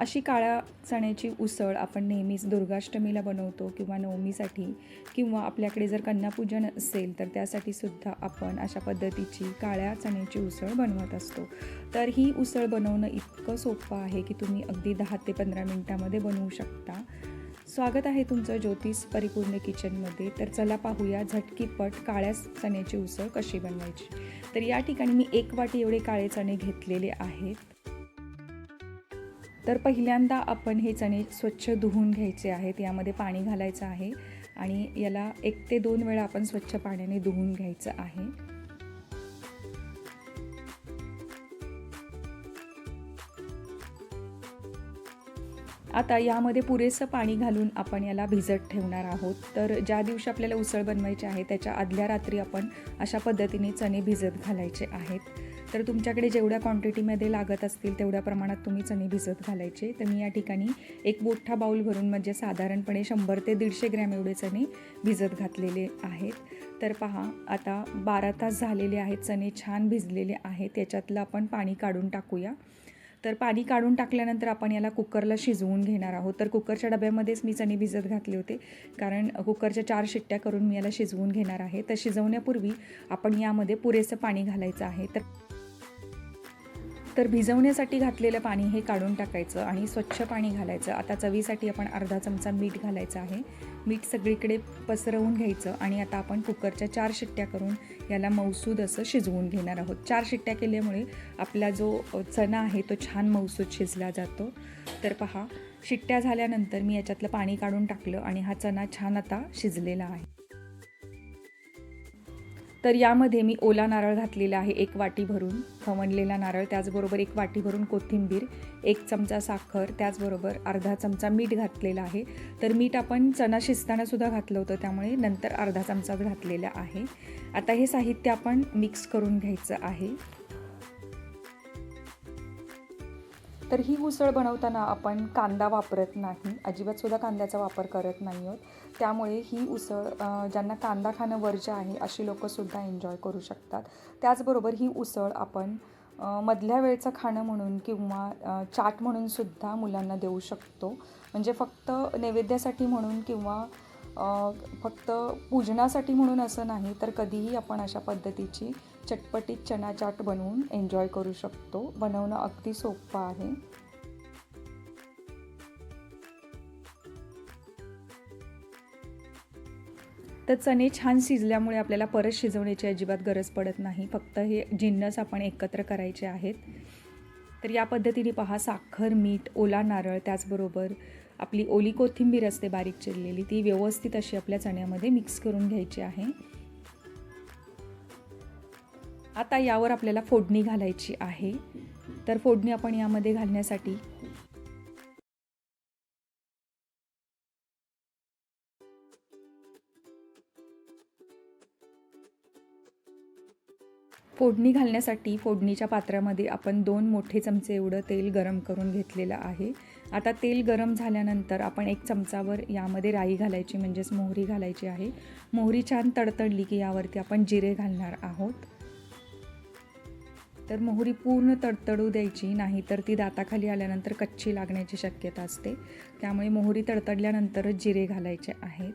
अशी काळ्या चण्याची उसळ आपण नेहमीच दुर्गाष्टमीला बनवतो किंवा नवमीसाठी किंवा आपल्याकडे जर कन्यापूजन असेल तर त्यासाठी सुद्धा आपण अशा पद्धतीची काळ्या चण्याची उसळ बनवत असतो. तर ही उसळ बनवणं इतकं सोपं आहे की तुम्ही अगदी दहा ते पंधरा मिनटामध्ये बनवू शकता. स्वागत आहे तुमचं ज्योतिष परिपूर्ण किचनमध्ये. तर चला पाहूया झटकीपट काळ्या चण्याची उसळ कशी बनवायची. तर या ठिकाणी मी एक वाटी एवढे काळे चणे घेतलेले आहेत. तर पहिल्यांदा आपण हे चणे स्वच्छ धुवून घ्यायचे आहेत. यामध्ये पाणी घालायचं आहे आणि याला एक ते दोन वेळा आपण स्वच्छ पाण्याने धुवून घ्यायचं आहे. आता यामध्ये पुरेसं पाणी घालून आपण याला भिजत ठेवणार आहोत. तर ज्या दिवशी आपल्याला उसळ बनवायची आहे त्याच्या आदल्या रात्री आपण अशा पद्धतीने चणे भिजत घालायचे आहेत. तर तुमच्याकडे जेवढ्या क्वांटिटीमध्ये लागत असतील तेवढ्या प्रमाणात तुम्ही चणे भिजत घालायचे. तर मी या ठिकाणी एक मोठा बाऊल भरून म्हणजे साधारणपणे शंभर ते दीडशे ग्रॅम एवढे चणे भिजत घातलेले आहेत. तर पहा आता बारा तास झालेले आहेत चणे छान भिजलेले आहेत. त्याच्यातलं आपण पाणी काढून टाकूया. तर पाणी काढून टाकल्यानंतर आपण याला कुकरला शिजवून घेणार आहोत. तर कुकरच्या डब्यामध्येच मी चणे भिजत घातले होते. कारण कुकरच्या चार शिट्ट्या करून मी याला शिजवून घेणार आहे. तर शिजवण्यापूर्वी आपण यामध्ये पुरेसं पाणी घालायचं आहे. तर तर भिजवण्यासाठी घातलेलं पाणी हे काढून टाकायचं आणि स्वच्छ पाणी घालायचं. आता चवीसाठी आपण अर्धा चमचा मीठ घालायचं आहे. मीठ सगळीकडे पसरवून घ्यायचं आणि आता आपण कुकरच्या चार शिट्ट्या करून याला मौसूद असं शिजवून घेणार आहोत. चार शिट्ट्या केल्यामुळे आपला जो चणा आहे तो छान मौसूद शिजला जातो. तर पहा शिट्ट्या झाल्यानंतर मी याच्यातलं पाणी काढून टाकलं आणि हा चणा छान आता शिजलेला आहे. तर यामध्ये मी ओला नारळ घातलेला आहे एक वाटी भरून. खवणलेला नारळ त्याचबरोबर एक वाटी भरून कोथिंबीर एक चमचा साखर त्याचबरोबर अर्धा चमचा मीठ घातलेला आहे. तर मीठ आपण चणा शिजतानासुद्धा घातलं होतं त्यामुळे नंतर अर्धा चमचा घातलेला आहे. आता हे साहित्य आपण मिक्स करून घ्यायचं आहे. तर ही उसळ बनवताना आपण कांदा वापरत नाही. अजिबात सुद्धा कांद्याचा वापर करत नाही आहोत. त्यामुळे ही उसळ ज्यांना कांदा खाणं वर्ज्य आहे अशी लोकंसुद्धा एन्जॉय करू शकतात. त्याचबरोबर ही उसळ आपण मधल्या वेळचं खाणं म्हणून किंवा चाट म्हणूनसुद्धा मुलांना देऊ शकतो. म्हणजे फक्त नैवेद्यासाठी म्हणून किंवा फक्त पूजनासाठी म्हणून असं नाही तर कधीही आपण अशा पद्धतीची चटपटीत चना चाट बनवून एन्जॉय करू शकतो. बनवणं अगदी सोपं आहे. तर चणे छान शिजल्यामुळे आपल्याला परत शिजवण्याची अजिबात गरज पडत नाही. फक्त हे जिन्नस आपण एकत्र करायचे आहेत. तर या पद्धतीने पहा साखर मीठ ओला नारळ त्याचबरोबर आपली ओली कोथिंबीर असते बारीक चिरलेली ती व्यवस्थित अशी आपल्या चण्यामध्ये मिक्स करून घ्यायची आहे. आता यावर आपल्याला फोडणी घालायची आहे. तर फोडणी आपण यामध्ये घालण्यासाठी फोडणी घालण्यासाठी फोडणीच्या पात्रामध्ये आपण दोन मोठे चमचे एवढं तेल गरम करून घेतलेलं आहे. आता तेल गरम झाल्यानंतर आपण एक चमचावर यामध्ये राई घालायची म्हणजेच मोहरी घालायची आहे. मोहरी छान तडतडली की यावरती आपण जिरे घालणार आहोत. तर मोहरी पूर्ण तडतडू द्यायची नाही तर ती दाताखाली आल्यानंतर कच्ची लागण्याची शक्यता असते. त्यामुळे मोहरी तडतडल्यानंतरच जिरे घालायचे आहेत.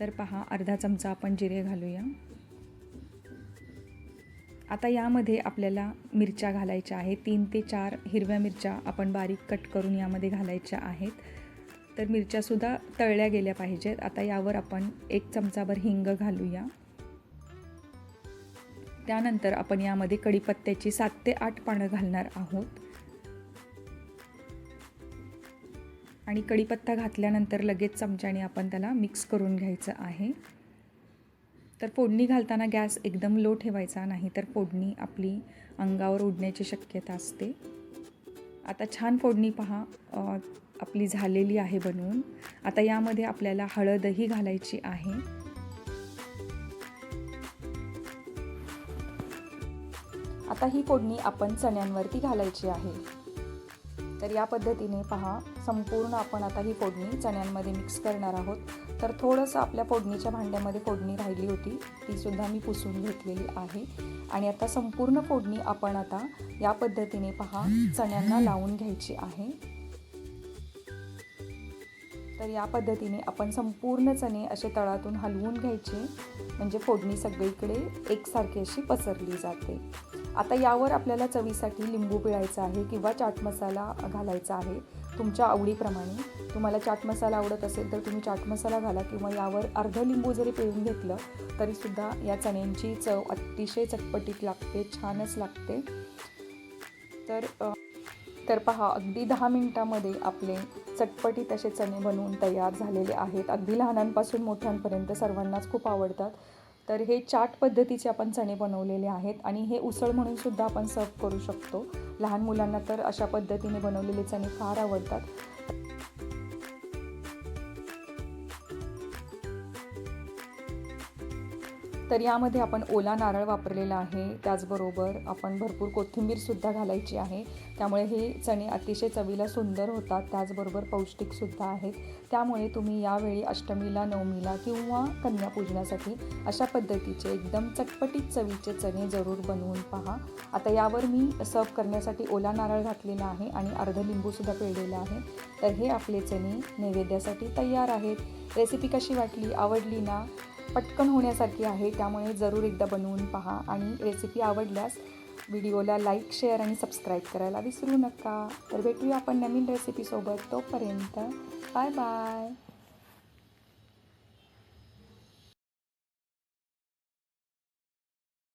तर पहा अर्धा चमचा आपण जिरे घालूया. आता यामध्ये आपल्याला मिरच्या घालायच्या आहेत. तीन ते चार हिरव्या मिरच्या आपण बारीक कट करून यामध्ये घालायच्या आहेत. तर मिरच्यासुद्धा तळल्या गेल्या पाहिजेत. आता यावर आपण एक चमचाभर हिंग घालूया. त्यानंतर आपण यामध्ये कढीपत्त्याची सात ते आठ पानं घालणार आहोत. आणि कढीपत्ता घातल्यानंतर लगेच चमच्याने आपण त्याला मिक्स करून घ्यायचं आहे. तर फोडणी घालताना गॅस एकदम लो ठेवायचा नाही तर फोडणी आपली अंगावर उडण्याची शक्यता असते. आता छान फोडणी पहा आपली झालेली आहे बनवून. आता यामध्ये आपल्याला हळदही घालायची आहे. आता ही फोडणी आपण चण्यांवरती घालायची आहे. तर या पद्धतीने पहा संपूर्ण आपण आता ही फोडणी चण्यांमध्ये मिक्स करणार आहोत. तर थोडंसं आपल्या फोडणीच्या भांड्यामध्ये फोडणी राहिली होती तीसुद्धा मी पुसून घेतलेली आहे. आणि आता संपूर्ण फोडणी आपण आता या पद्धतीने पहा चण्यांना लावून घ्यायची आहे. तर या पद्धतीने आपण संपूर्ण चणे असे तळातून हलवून घ्यायचे. म्हणजे फोडणी सगळीकडे एकसारखी अशी पसरली जाते. आता यावर आपल्याला चवीसाठी लिंबू पिळायचा आहे किंवा चाट मसाला घालायचा आहे. तुमच्या आवडीप्रमाणे. तुम्हाला चाट मसाला आवडत असेल तर तुम्ही चाट मसाला घाला किंवा यावर अर्ध लिंबू जरी पिळून घेतलं तरीसुद्धा या चण्यांची चव अतिशय चटपटीत लागते छानच लागते. तर तर पहा अगदी दहा मिनटामध्ये आपले चटपटीत असे चणे बनवून तयार झालेले आहेत. अगदी लहानांपासून मोठ्यांपर्यंत सर्वांनाच खूप आवडतात. तर हे चाट पद्धतीचे आपण चणे बनवलेले आहेत आणि हे उसळ म्हणून सुद्धा आपण सर्व करू शकतो. लहान मुलांना तर अशा पद्धतीने बनवलेले चणे फार आवडतात. तर यामध्ये आपण ओला नारळ वापरलेला आहे. त्याचबरोबर आपण भरपूर कोथिंबीरसुद्धा घालायची आहे. त्यामुळे हे चणे अतिशय चवीला सुंदर होतात. त्याचबरोबर पौष्टिकसुद्धा आहेत. त्यामुळे तुम्ही यावेळी अष्टमीला नवमीला किंवा कन्यापूजनासाठी अशा पद्धतीचे एकदम चटपटीत चवीचे चणे जरूर बनवून पहा. आता यावर मी सर्व करण्यासाठी ओला नारळ घातलेला आहे आणि अर्ध लिंबूसुद्धा पिळलेला आहे. तर हे आपले चणे नैवेद्यासाठी तयार आहेत. रेसिपी कशी वाटली आवडली ना? पटकन होण्यासारखी आहे त्यामुळे जरूर एकदा बनवून पहा आणि रेसिपी आवडल्यास व्हिडिओला लाईक शेअर आणि सबस्क्राईब करायला विसरू नका. तर भेटूया आपण नवीन रेसिपीसोबत तोपर्यंत बाय बाय